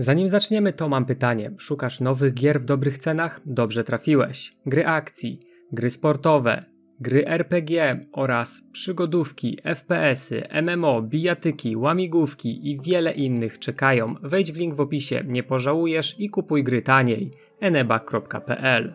Zanim zaczniemy, to mam pytanie. Szukasz nowych gier w dobrych cenach? Dobrze trafiłeś. Gry akcji, gry sportowe, gry RPG oraz przygodówki, FPS-y, MMO, bijatyki, łamigłówki i wiele innych czekają. Wejdź w link w opisie, nie pożałujesz i kupuj gry taniej. eneba.pl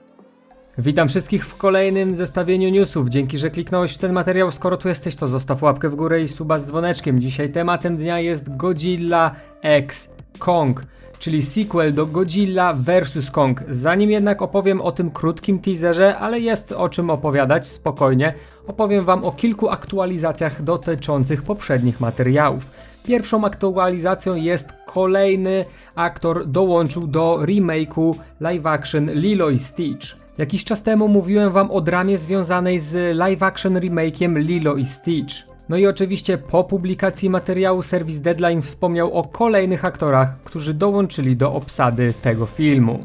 Witam wszystkich w kolejnym zestawieniu newsów. Dzięki, że kliknąłeś w ten materiał. Skoro tu jesteś, to zostaw łapkę w górę i suba z dzwoneczkiem. Dzisiaj tematem dnia jest Godzilla X Kong, czyli sequel do Godzilla vs. Kong. Zanim jednak opowiem o tym krótkim teaserze, ale jest o czym opowiadać, spokojnie, opowiem wam o kilku aktualizacjach dotyczących poprzednich materiałów. Pierwszą aktualizacją jest kolejny aktor dołączył do remake'u live action Lilo i Stitch. Jakiś czas temu mówiłem wam o dramie związanej z live action remake'iem Lilo i Stitch. No i oczywiście po publikacji materiału serwis Deadline wspomniał o kolejnych aktorach, którzy dołączyli do obsady tego filmu.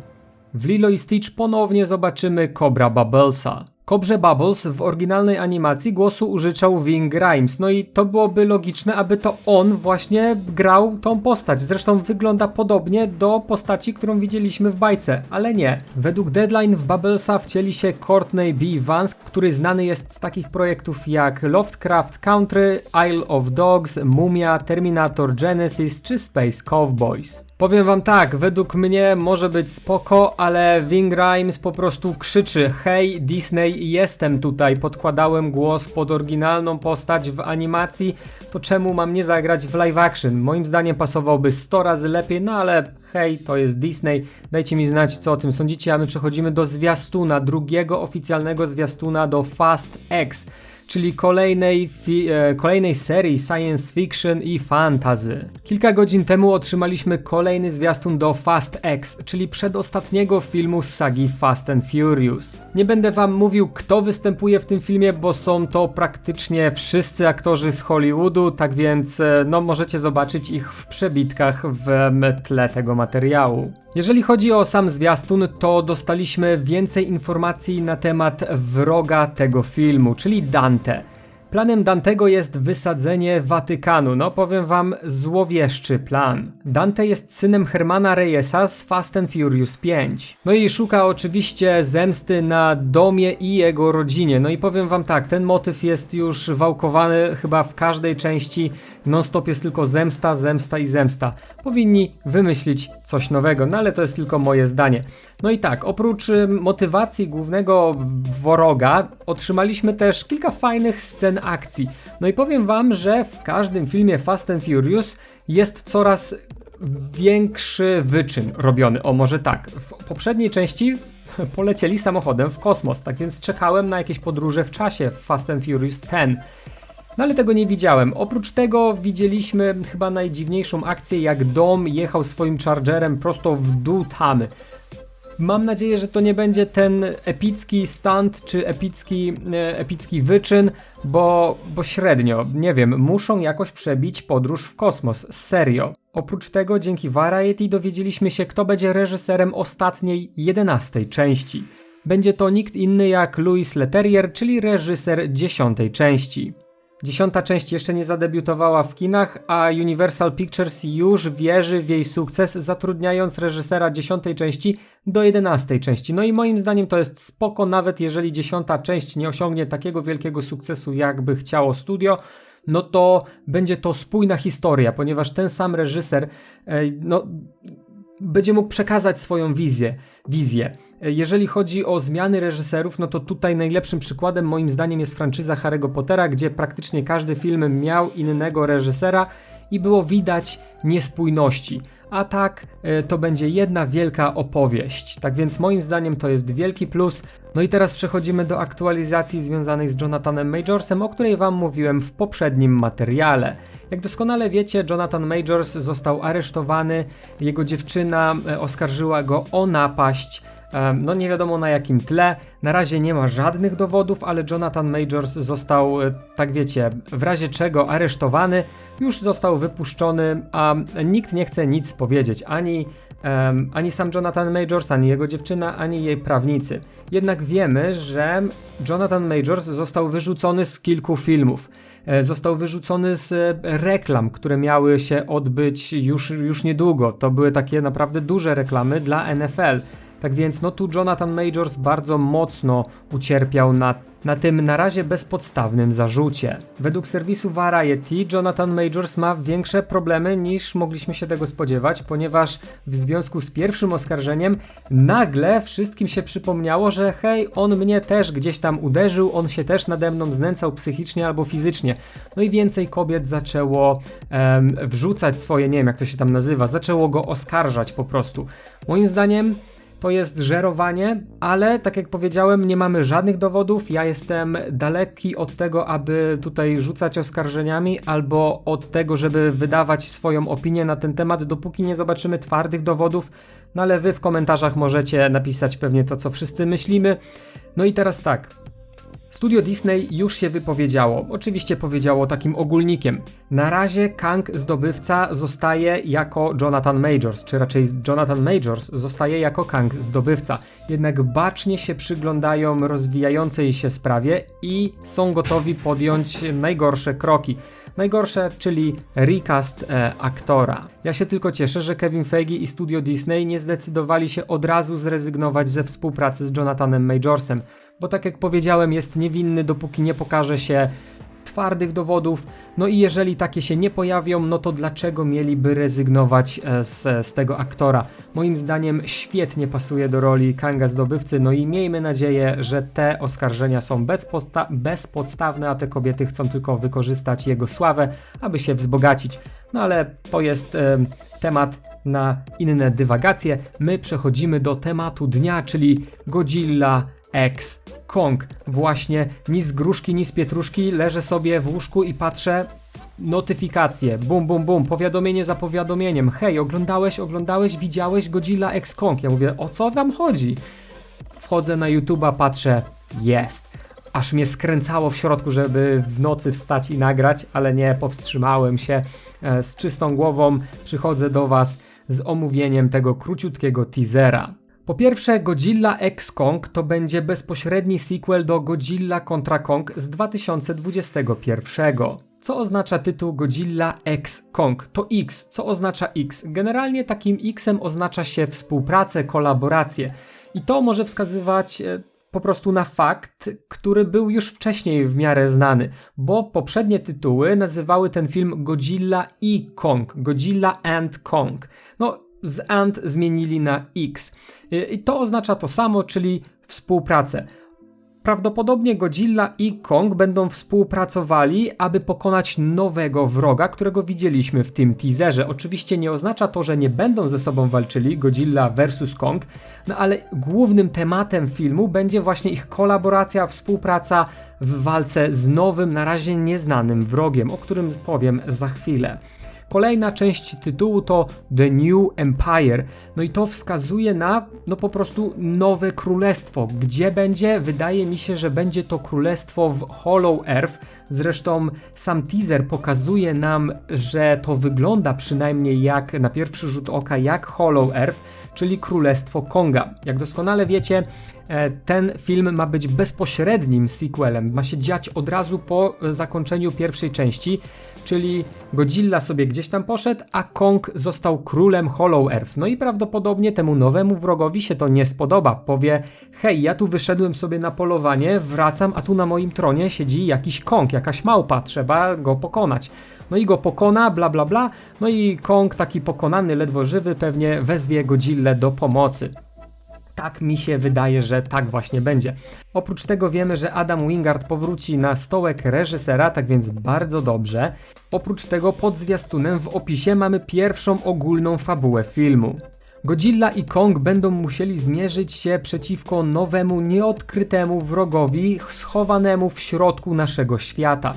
W Lilo i Stitch ponownie zobaczymy Cobra Bubblesa. Kobrze Bubbles w oryginalnej animacji głosu użyczał Wing Grimes, no i to byłoby logiczne, aby to on właśnie grał tą postać. Zresztą wygląda podobnie do postaci, którą widzieliśmy w bajce, ale nie. Według Deadline w Bubblesa wcieli się Courtney B. Vance, który znany jest z takich projektów jak Lovecraft Country, Isle of Dogs, Mumia, Terminator Genesis czy Space Cowboys. Powiem wam tak, według mnie może być spoko, ale Wing Rhymes po prostu krzyczy Hej Disney, jestem tutaj, podkładałem głos pod oryginalną postać w animacji, to czemu mam nie zagrać w live action? Moim zdaniem pasowałby 100 razy lepiej, no ale hej, to jest Disney, dajcie mi znać co o tym sądzicie, a my przechodzimy do zwiastuna, drugiego oficjalnego zwiastuna do Fast X czyli kolejnej, e, kolejnej serii science fiction i fantasy. Kilka godzin temu otrzymaliśmy kolejny zwiastun do Fast X, czyli przedostatniego filmu z sagi Fast and Furious. Nie będę wam mówił kto występuje w tym filmie, bo są to praktycznie wszyscy aktorzy z Hollywoodu, tak więc e, no możecie zobaczyć ich w przebitkach w tle tego materiału. Jeżeli chodzi o sam zwiastun, to dostaliśmy więcej informacji na temat wroga tego filmu, czyli Dante. Planem Dantego jest wysadzenie Watykanu. No powiem wam, złowieszczy plan. Dante jest synem Hermana Reyesa z Fast and Furious 5. No i szuka oczywiście zemsty na domie i jego rodzinie. No i powiem wam tak, ten motyw jest już wałkowany chyba w każdej części. Non-stop jest tylko zemsta, zemsta i zemsta. Powinni wymyślić coś nowego, no ale to jest tylko moje zdanie. No i tak, oprócz motywacji głównego wroga, otrzymaliśmy też kilka fajnych scen akcji. No i powiem wam, że w każdym filmie Fast and Furious jest coraz większy wyczyn robiony. O, może tak. W poprzedniej części polecieli samochodem w kosmos, tak więc czekałem na jakieś podróże w czasie w Fast and Furious 10. No ale tego nie widziałem. Oprócz tego widzieliśmy chyba najdziwniejszą akcję, jak Dom jechał swoim Chargerem prosto w dół tamy. Mam nadzieję, że to nie będzie ten epicki stunt czy epicki, e, epicki wyczyn, bo, bo średnio, nie wiem, muszą jakoś przebić podróż w kosmos. Serio. Oprócz tego, dzięki Variety dowiedzieliśmy się, kto będzie reżyserem ostatniej, jedenastej części. Będzie to nikt inny jak Louis Leterrier, czyli reżyser dziesiątej części. Dziesiąta część jeszcze nie zadebiutowała w kinach, a Universal Pictures już wierzy w jej sukces, zatrudniając reżysera dziesiątej części do jedenastej części. No i moim zdaniem to jest spoko, nawet jeżeli dziesiąta część nie osiągnie takiego wielkiego sukcesu, jakby chciało studio, no to będzie to spójna historia, ponieważ ten sam reżyser, no, będzie mógł przekazać swoją wizję. wizję. Jeżeli chodzi o zmiany reżyserów, no to tutaj najlepszym przykładem moim zdaniem jest franczyza Harry'ego Pottera, gdzie praktycznie każdy film miał innego reżysera i było widać niespójności. A tak e, to będzie jedna wielka opowieść. Tak więc moim zdaniem to jest wielki plus. No i teraz przechodzimy do aktualizacji związanej z Jonathanem Majorsem, o której wam mówiłem w poprzednim materiale. Jak doskonale wiecie, Jonathan Majors został aresztowany, jego dziewczyna e, oskarżyła go o napaść no nie wiadomo na jakim tle. Na razie nie ma żadnych dowodów, ale Jonathan Majors został, e, tak wiecie, w razie czego aresztowany, już został wypuszczony, a nikt nie chce nic powiedzieć. Ani, um, ani sam Jonathan Majors, ani jego dziewczyna, ani jej prawnicy. Jednak wiemy, że Jonathan Majors został wyrzucony z kilku filmów. e, został wyrzucony z e, reklam, które miały się odbyć już, już niedługo. To były takie naprawdę duże reklamy dla NFL. Tak więc no tu Jonathan Majors bardzo mocno ucierpiał na, na tym na razie bezpodstawnym zarzucie. Według serwisu Variety Jonathan Majors ma większe problemy niż mogliśmy się tego spodziewać, ponieważ w związku z pierwszym oskarżeniem nagle wszystkim się przypomniało, że hej, on mnie też gdzieś tam uderzył, on się też nade mną znęcał psychicznie albo fizycznie. No i więcej kobiet zaczęło em, wrzucać swoje, nie wiem jak to się tam nazywa, zaczęło go oskarżać po prostu. Moim zdaniem to jest żerowanie, ale tak jak powiedziałem, nie mamy żadnych dowodów. Ja jestem daleki od tego, aby tutaj rzucać oskarżeniami, albo od tego, żeby wydawać swoją opinię na ten temat, dopóki nie zobaczymy twardych dowodów. No ale wy w komentarzach możecie napisać pewnie to, co wszyscy myślimy. No i teraz tak. Studio Disney już się wypowiedziało. Oczywiście powiedziało takim ogólnikiem. Na razie Kang zdobywca zostaje jako Jonathan Majors, czy raczej Jonathan Majors zostaje jako Kang zdobywca. Jednak bacznie się przyglądają rozwijającej się sprawie i są gotowi podjąć najgorsze kroki. Najgorsze, czyli recast e, aktora. Ja się tylko cieszę, że Kevin Feige i studio Disney nie zdecydowali się od razu zrezygnować ze współpracy z Jonathanem Majorsem, bo tak jak powiedziałem, jest niewinny, dopóki nie pokaże się twardych dowodów. No i jeżeli takie się nie pojawią, no to dlaczego mieliby rezygnować e, z, z tego aktora? Moim zdaniem świetnie pasuje do roli Kanga zdobywcy, no i miejmy nadzieję, że te oskarżenia są bezposta- bezpodstawne, a te kobiety chcą tylko wykorzystać jego sławę, aby się wzbogacić. No ale to jest e, temat na inne dywagacje. My przechodzimy do tematu dnia, czyli Godzilla X Kong. Właśnie ni z gruszki, ni z pietruszki leżę sobie w łóżku i patrzę notyfikacje, bum, bum, bum, powiadomienie za powiadomieniem. Hej, oglądałeś, oglądałeś, widziałeś Godzilla X Kong. Ja mówię, o co wam chodzi? Wchodzę na YouTube'a, patrzę, jest. Aż mnie skręcało w środku, żeby w nocy wstać i nagrać, ale nie, powstrzymałem się. E, z czystą głową przychodzę do Was z omówieniem tego króciutkiego teasera. Po pierwsze, Godzilla X Kong to będzie bezpośredni sequel do Godzilla kontra Kong z 2021. Co oznacza tytuł Godzilla X Kong? To X. Co oznacza X? Generalnie takim Xem oznacza się współpracę, kolaborację. I to może wskazywać e, po prostu na fakt, który był już wcześniej w miarę znany, bo poprzednie tytuły nazywały ten film Godzilla i Kong, Godzilla and Kong. No, z and zmienili na X. I to oznacza to samo, czyli współpracę. Prawdopodobnie Godzilla i Kong będą współpracowali, aby pokonać nowego wroga, którego widzieliśmy w tym teaserze. Oczywiście nie oznacza to, że nie będą ze sobą walczyli Godzilla vs Kong, no ale głównym tematem filmu będzie właśnie ich kolaboracja, współpraca w walce z nowym, na razie nieznanym wrogiem, o którym powiem za chwilę. Kolejna część tytułu to The New Empire. No i to wskazuje na no po prostu nowe królestwo. Gdzie będzie? Wydaje mi się, że będzie to królestwo w Hollow Earth. Zresztą sam teaser pokazuje nam, że to wygląda przynajmniej jak na pierwszy rzut oka jak Hollow Earth, czyli królestwo Konga. Jak doskonale wiecie, ten film ma być bezpośrednim sequelem, ma się dziać od razu po zakończeniu pierwszej części czyli Godzilla sobie gdzieś tam poszedł, a Kong został królem Hollow Earth. No i prawdopodobnie temu nowemu wrogowi się to nie spodoba. Powie, hej, ja tu wyszedłem sobie na polowanie, wracam, a tu na moim tronie siedzi jakiś Kong, jakaś małpa, trzeba go pokonać. No i go pokona, bla bla bla. No i Kong, taki pokonany, ledwo żywy, pewnie wezwie Godzilla do pomocy tak mi się wydaje, że tak właśnie będzie. Oprócz tego wiemy, że Adam Wingard powróci na stołek reżysera, tak więc bardzo dobrze. Oprócz tego pod zwiastunem w opisie mamy pierwszą ogólną fabułę filmu. Godzilla i Kong będą musieli zmierzyć się przeciwko nowemu, nieodkrytemu wrogowi schowanemu w środku naszego świata.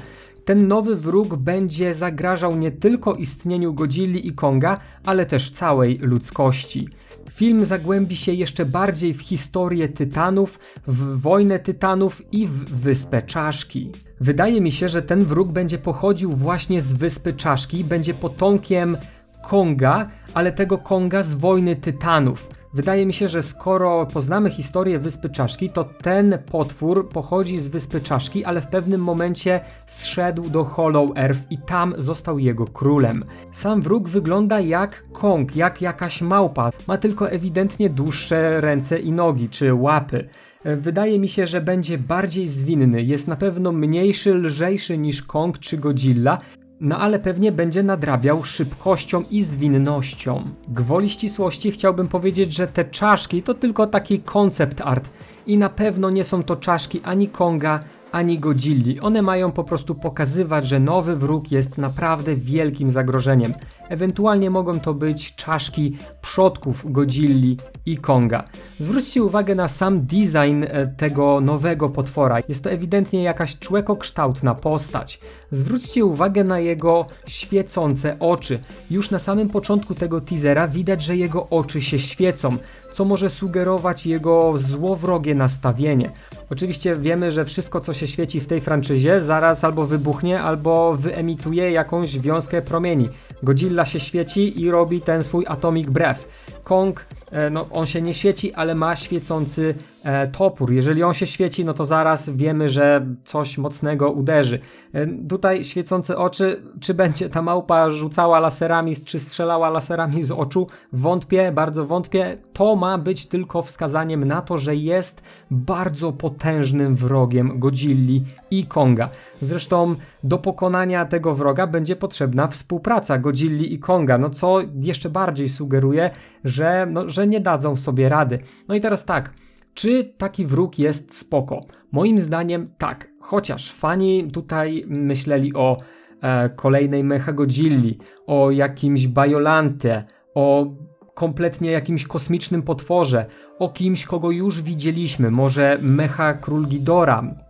Ten nowy wróg będzie zagrażał nie tylko istnieniu Godzilli i Konga, ale też całej ludzkości. Film zagłębi się jeszcze bardziej w historię Tytanów, w wojnę Tytanów i w Wyspę Czaszki. Wydaje mi się, że ten wróg będzie pochodził właśnie z Wyspy Czaszki, będzie potomkiem Konga, ale tego Konga z wojny Tytanów. Wydaje mi się, że skoro poznamy historię Wyspy Czaszki, to ten potwór pochodzi z Wyspy Czaszki, ale w pewnym momencie zszedł do Hollow Earth i tam został jego królem. Sam wróg wygląda jak Kong, jak jakaś małpa. Ma tylko ewidentnie dłuższe ręce i nogi, czy łapy. E, Wydaje mi się, że będzie bardziej zwinny. Jest na pewno mniejszy, lżejszy niż Kong czy Godzilla, no ale pewnie będzie nadrabiał szybkością i zwinnością. Gwoli ścisłości chciałbym powiedzieć, że te czaszki to tylko taki koncept art i na pewno nie są to czaszki ani Konga, ani Godzilli. One mają po prostu pokazywać, że nowy wróg jest naprawdę wielkim zagrożeniem. Ewentualnie mogą to być czaszki przodków Godzilli i Konga. Zwróćcie uwagę na sam design e, tego nowego potwora. Jest to ewidentnie jakaś człekokształtna postać. Zwróćcie uwagę na jego świecące oczy. Już na samym początku tego teasera widać, że jego oczy się świecą, co może sugerować jego złowrogie nastawienie. Oczywiście wiemy, że wszystko co się świeci w tej franczyzie zaraz albo wybuchnie, albo wyemituje jakąś wiązkę promieni. Godzilla się świeci i robi ten swój Atomic Breath. Kong, e, no on się nie świeci, ale ma świecący topór. Jeżeli on się świeci, no to zaraz wiemy, że coś mocnego uderzy. E, tutaj świecące oczy, czy będzie ta małpa rzucała laserami, czy strzelała laserami z oczu? Wątpię, bardzo wątpię. To ma być tylko wskazaniem na to, że jest bardzo potężnym wrogiem Godzilli i Konga. Zresztą do pokonania tego wroga będzie potrzebna współpraca Godzilli i Konga, no co jeszcze bardziej sugeruje, że, no, że nie dadzą sobie rady. No i teraz tak, czy taki wróg jest spoko? Moim zdaniem tak, chociaż fani tutaj myśleli o e, kolejnej Mechagodzilli, o jakimś Bajolante, o kompletnie jakimś kosmicznym potworze, o kimś, kogo już widzieliśmy, może Mecha Król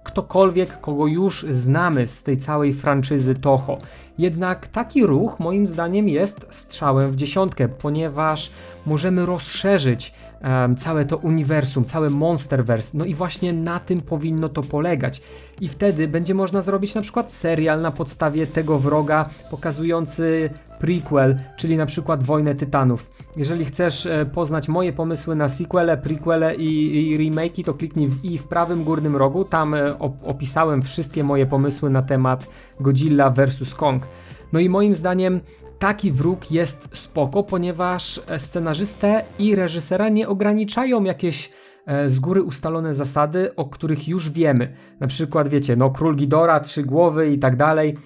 ktokolwiek, kogo już znamy z tej całej franczyzy Toho. Jednak taki ruch moim zdaniem jest strzałem w dziesiątkę, ponieważ możemy rozszerzyć em, całe to uniwersum, całe Monsterverse. No i właśnie na tym powinno to polegać. I wtedy będzie można zrobić na przykład serial na podstawie tego wroga, pokazujący prequel, czyli na przykład Wojnę Tytanów. Jeżeli chcesz e, poznać moje pomysły na sequele, prequele i, i to kliknij w i w prawym górnym rogu. Tam e, op- opisałem wszystkie moje pomysły na temat Godzilla vs. Kong. No i moim zdaniem taki wróg jest spoko, ponieważ e, scenarzystę i reżysera nie ograniczają jakieś e, z góry ustalone zasady, o których już wiemy. Na przykład, wiecie, no król Gidora, trzy głowy i tak dalej.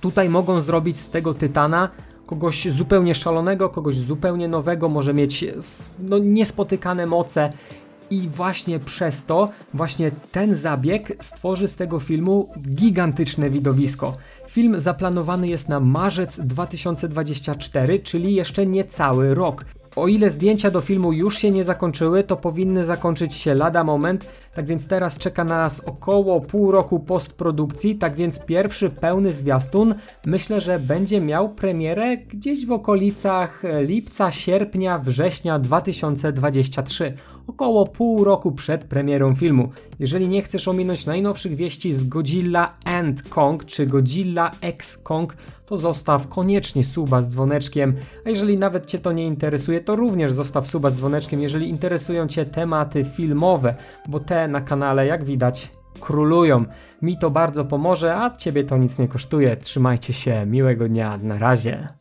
Tutaj mogą zrobić z tego Tytana kogoś zupełnie szalonego, kogoś zupełnie nowego, może mieć s- no, niespotykane moce. I właśnie przez to, właśnie ten zabieg stworzy z tego filmu gigantyczne widowisko. Film zaplanowany jest na marzec 2024, czyli jeszcze niecały rok. O ile zdjęcia do filmu już się nie zakończyły, to powinny zakończyć się lada moment, tak więc teraz czeka nas około pół roku postprodukcji, tak więc pierwszy pełny zwiastun myślę, że będzie miał premierę gdzieś w okolicach lipca, sierpnia, września 2023 około pół roku przed premierą filmu. Jeżeli nie chcesz ominąć najnowszych wieści z Godzilla and Kong czy Godzilla X Kong, to zostaw koniecznie suba z dzwoneczkiem, a jeżeli nawet Cię to nie interesuje, to również zostaw suba z dzwoneczkiem, jeżeli interesują Cię tematy filmowe, bo te na kanale, jak widać, królują. Mi to bardzo pomoże, a Ciebie to nic nie kosztuje. Trzymajcie się, miłego dnia, na razie.